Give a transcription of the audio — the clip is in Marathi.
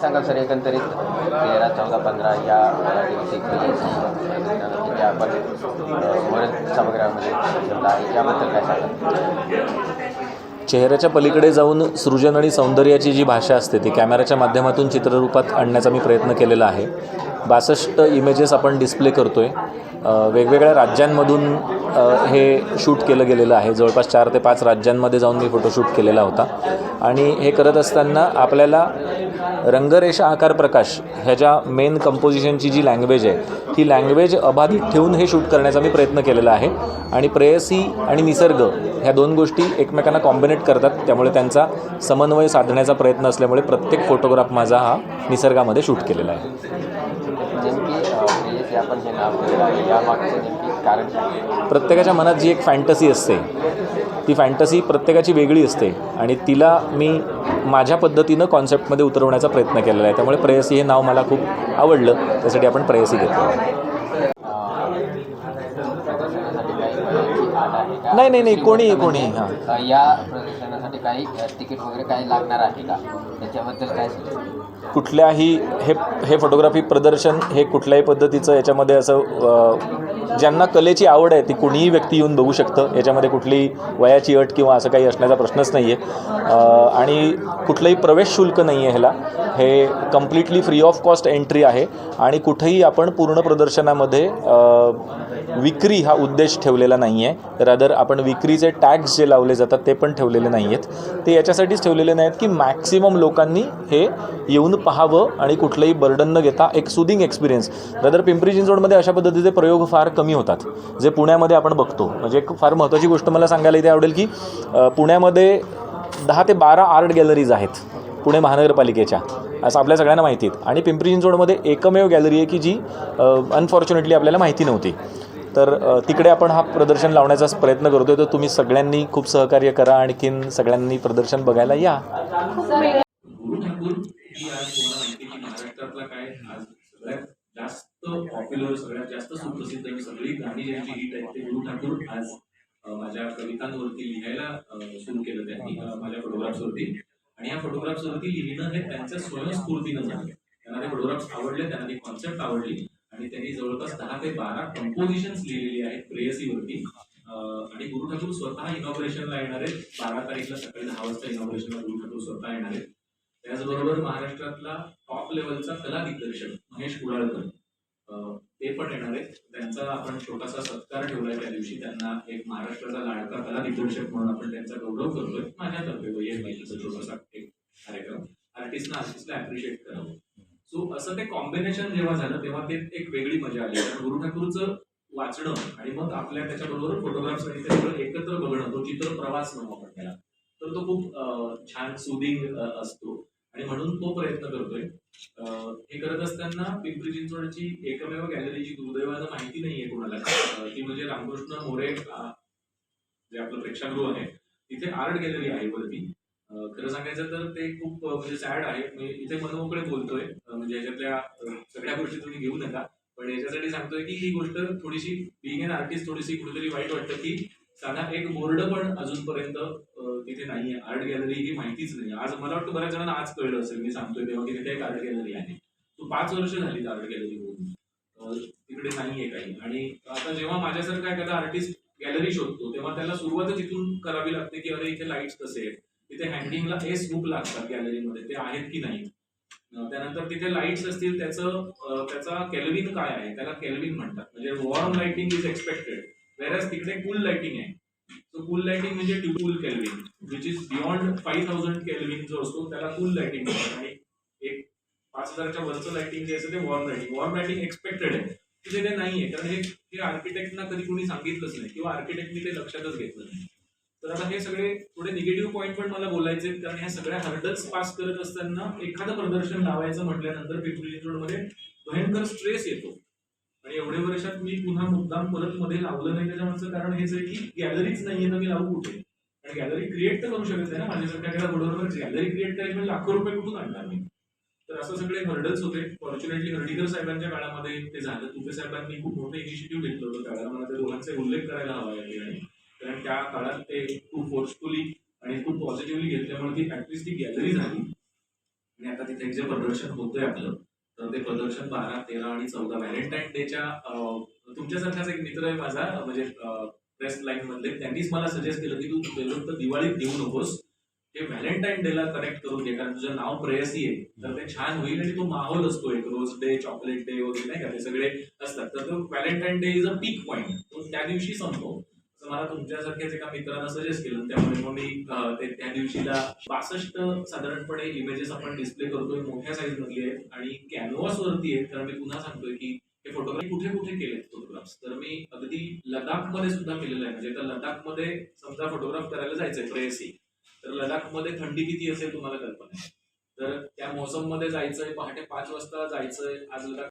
सांगाल सर एकंदरीत तेरा चौदा पंधरा या दिवशी जे आपण वरील सभागृहामध्ये आहे? याबद्दल काय सांगाल? चेहऱ्याच्या पलीकडे जाऊन सृजन आणि सौंदर्याची जी भाषा असते ती कॅमेऱ्याच्या माध्यमातून चित्ररूपात आणण्याचा मी प्रयत्न केलेला आहे. बासष्ट इमेजेस आपण डिस्प्ले करतो आहे वेगवेगळ्या राज्यांमधून हे शूट केलं गेलेलं आहे. जवळपास चार ते पाच राज्यांमध्ये जाऊन मी फोटोशूट केलेला होता. आणि हे करत असताना आपल्याला रंगरेषा आकार प्रकाश ह्याच्या मेन कंपोजिशनची जी लँग्वेज आहे ती लँग्वेज अबाधित ठेवून हे शूट करण्याचा मी प्रयत्न केलेला आहे. आणि प्रेयसी आणि निसर्ग ह्या दोन गोष्टी एकमेकांना कॉम्बिनेट करतात त्यामुळे त्यांचा समन्वय साधण्याचा प्रयत्न असल्यामुळे प्रत्येक फोटोग्राफ माझा हा निसर्गामध्ये शूट केलेला आहे. आपण हे नाव आहे या नेमकी कारण काय प्रत्येकाच्या मनात जी एक फॅन्टसी असते ती फॅन्टसी प्रत्येकाची वेगळी असते आणि तिला मी माझ्या पद्धतीनं कॉन्सेप्टमध्ये उतरवण्याचा प्रयत्न केलेला आहे. त्यामुळे प्रेयसी हे नाव मला खूप आवडलं त्यासाठी आपण प्रेयसी घेतो काही वयाची अट आहे का नाही, नाही, नाही, कोणीही, हां. अ, या प्रदर्शनासाठी काही तिकीट वगैरे काही लागणार आहे का त्याच्याबद्दल काय कुठल्याही हे हे फोटोग्राफी प्रदर्शन हे कुठल्याही पद्धतीचं याच्यामध्ये असं ज्यांना कलेची आवड आहे ती कुणीही व्यक्ती येऊन बघू शकतं. याच्यामध्ये कुठलीही वयाची अट किंवा असं काही असण्याचा प्रश्नच नाही आहे आणि कुठलंही प्रवेश शुल्क नाही आहे ह्याला. हे completely free of cost entry आहे. आणि कुठेही आपण पूर्ण प्रदर्शनामध्ये विक्री हा उद्देश ठेवलेला नाही आहे रादर आपण विक्रीचे टॅक्स जे लावले जातात ते पण ठेवलेले नाही आहेत ते याच्यासाठीच ठेवलेले नाहीत की मॅक्सिमम लोकांनी हे येऊन पाहावं आणि कुठलंही बर्डन न घेता एक सुदिंग एक्सपिरियन्स रादर पिंपरी चिंचवडमध्ये अशा पद्धतीचे प्रयोग फार कमी होतात. जे पुण्यामध्ये आपण बघतो. म्हणजे एक फार महत्त्वाची गोष्ट मला सांगायला इथे आवडेल की पुण्यामध्ये दहा ते बारा आर्ट गॅलरीज आहेत पुणे महानगरपालिकेच्या. असं आपल्या सगळ्यांना माहिती आहेत आणि पिंपरी चिंचवडमध्ये एकमेव गॅलरी आहे की जी अनफॉर्च्युनेटली आपल्याला माहिती नव्हती. तर तिकडे आपण हा प्रदर्शन लावण्याचा प्रयत्न करतोय. तर तुम्ही सगळ्यांनी खूप सहकार्य करा. आणखीन सगळ्यांनी प्रदर्शन बघायला या गुरु ठाकूर ही आज तुम्हाला माहिती आहे की महाराष्ट्रातला काय आज सगळ्यात जास्त पॉप्युलर सगळ्यात जास्त सुप्रसिद्ध आणि सगळी गाणी ज्यांची हिट आहेत ते गुरु ठाकूर आज माझ्या कवितांवरती लिहायला सुरू केलं त्यांनी माझ्या फोटोग्राफ्सवरती. आणि या फोटोग्राफ्सवरती लिहिणं हे त्यांच्या स्वयंस्फूर्तीनं झालं. त्यांना ते फोटोग्राफ्स आवडले त्यांना ती कॉन्सेप्ट आवडली. आणि त्यांनी जवळपास दहा ते बारा कंपोजिशन्स लिहिलेली आहेत प्रेयसीवरती. आणि गुरु ठाकूर स्वतः इनॉग्रेशनला येणार आहेत. बारा तारीखला सकाळी दहा वाजता इनॉग्रेशनला गुरु ठाकूर स्वतः येणार आहेत. त्याचबरोबर महाराष्ट्रातला टॉप लेवलचा कला दिग्दर्शक महेश कुडाळकर. ते पण येणार आहेत. त्यांचा आपण छोटासा सत्कार ठेवलाय त्या दिवशी. त्यांना एक महाराष्ट्राचा लाडका कला दिग्दर्शक म्हणून आपण त्यांचा गौरव करतोय. माझ्यातर्फे महिन्याचा छोटासा एक कार्यक्रम. आर्टिस्टना आर्टिस्टला अप्रिशिएट करावं. सो असं ते कॉम्बिनेशन जेव्हा झालं तेव्हा ते एक वेगळी मजा आली. कारण गुरु ठाकूरचं वाचणं आणि मग आपल्या त्याच्याबरोबर फोटोग्राफ्स आणि ते सगळं एकत्र बघणं तो चित्र प्रवास म्हणून आपण त्याला. तर तो खूप छान सुदिंग असतो. आणि म्हणून तो प्रयत्न करतोय. हे करत असताना पिंपरी चिंचवडची एकमेव गॅलरीची दुर्दैवानं माहिती नाहीये कोणाला. ती म्हणजे रामकृष्ण मोरे जे आपलं प्रेक्षागृह आहे तिथे आर्ट गॅलरी आहे वरती. खरं सांगायचं तर ते खूप म्हणजे सॅड आहे. मी इथे मनमोकळे बोलतोय. म्हणजे याच्यातल्या सगळ्या गोष्टी तुम्ही घेऊ नका. पण याच्यासाठी सांगतोय की ही गोष्ट थोडीशी बिंग अन आर्टिस्ट थोडीशी कुठेतरी वाईट वाटतं की साधा एक बोर्ड पण अजूनपर्यंत तिथे नाहीये. आर्ट गॅलरी ही माहितीच नाही आज मला वाटतं बऱ्याच जणांना आज कळलं असेल. मी सांगतोय तेव्हा की तिथे एक आर्ट गॅलरी आहे. तो पाच वर्ष झाली आर्ट गॅलरी होऊन तिकडे नाहीये काही. आणि आता जेव्हा माझ्यासारखा एखादा आर्टिस्ट गॅलरी शोधतो तेव्हा त्याला सुरुवातच इथून करावी लागते की अरे इथे लाईट्स कसे आहेत? तिथे हँडिंगला एस बुक लागतात गॅलरीमध्ये ते आहेत की नाही त्यानंतर तिथे लाईट्स असतील त्याचं त्याचा कॅलविन काय आहे? त्याला कॅलविन म्हणतात. म्हणजे warm lighting is expected versus तिकडे कूल लाइटिंग आहे. सो कूल लाइटिंग म्हणजे tubule Kelvin which is beyond five thousand Kelvin जो असतो त्याला कूल लाइटिंग म्हणतात. आणि एक पाच हजारच्या वरचं लाइटिंग जे असतं ते warm lighting warm lighting expected आहे. तिथे ते नाहीये. कारण हे ते आर्किटेक्टना कधी कोणी सांगितलंच नाही. किंवा आर्किटेक्टनी ते लक्षातच घेतलं नाही. तर आता हे सगळे थोडे निगेटिव्ह पॉईंट पण मला बोलायचे कारण ह्या सगळ्या हर्डल्स पास करत असताना एखादं प्रदर्शन लावायचं म्हटल्यानंतर पिंपरी चिंचवडमध्ये भयंकर स्ट्रेस येतो. आणि एवढे वर्षात मी पुन्हा मुद्दाम परत मध्ये लावलं नाही त्याच्यामागचं कारण हेच आहे की गॅलरीच नाहीये तर मी लावू कुठे? आणि गॅलरी क्रिएट तर करू शकत नाही ना माझ्यासारख्या एखाद्या बरोबर गॅलरी क्रिएट करायची लाखो रुपये कुठून आणणार मी? तर असं सगळे हर्डल्स होते. फॉर्च्युनेटली हर्डीकर साहेबांच्या काळामध्ये ते झालं. तुपे साहेबांनी खूप मोठं इनिशिएटिव्ह घेतलं होतं. त्याला मला त्या दोघांचा उल्लेख करायला हवा या ठिकाणी कारण त्या काळात ते खूप फोर्सफुली आणि खूप पॉझिटिव्हली घेतल्यामुळे ती ऍटलिस्ट ती गॅलरी झाली आणि आता तिथे जे प्रदर्शन होतंय आपलं ते प्रदर्शन बारा तेरा आणि चौदा व्हॅलेंटाईन डेच्या तुमच्यासारखाच एक मित्र आहे माझा म्हणजे प्रेस लाईन मधले. त्यांनीच मला सजेस्ट केलं की तू फक्त दिवाळीत देऊ नकोस. हे व्हॅलेंटाईन डेला कनेक्ट करून घे कारण तुझं नाव प्रेयसी आहे. तर ते छान होईल आणि तो माहोल असतो एक रोज डे चॉकलेट डे वगैरे नाही का? ते सगळे असतात. तर तो Valentine day is a peak point तो त्या दिवशी संपतो. तर मला तुमच्यासारख्याच एका मित्रानं सजेस्ट केलं. त्यामुळे मग मी त्या दिवशीला बासष्ट साधारणपणे इमेजेस आपण डिस्प्ले करतोय मोठ्या साईज मधली आहेत आणि कॅनव्हास वरती आहेत. कारण मी पुन्हा सांगतोय की हे फोटोग्राफी कुठे कुठे केलेत फोटोग्राफ्स तर मी अगदी लडाखमध्ये सुद्धा केलेलं आहे. म्हणजे तर लडाखमध्ये समजा फोटोग्राफ करायला जायचंय प्रेयसी. तर लडाखमध्ये थंडी किती असेल तुम्हाला कल्पना आहे? तर त्या मोसममध्ये जायचंय पहाटे पाच वाजता जायचंय. आज लडाख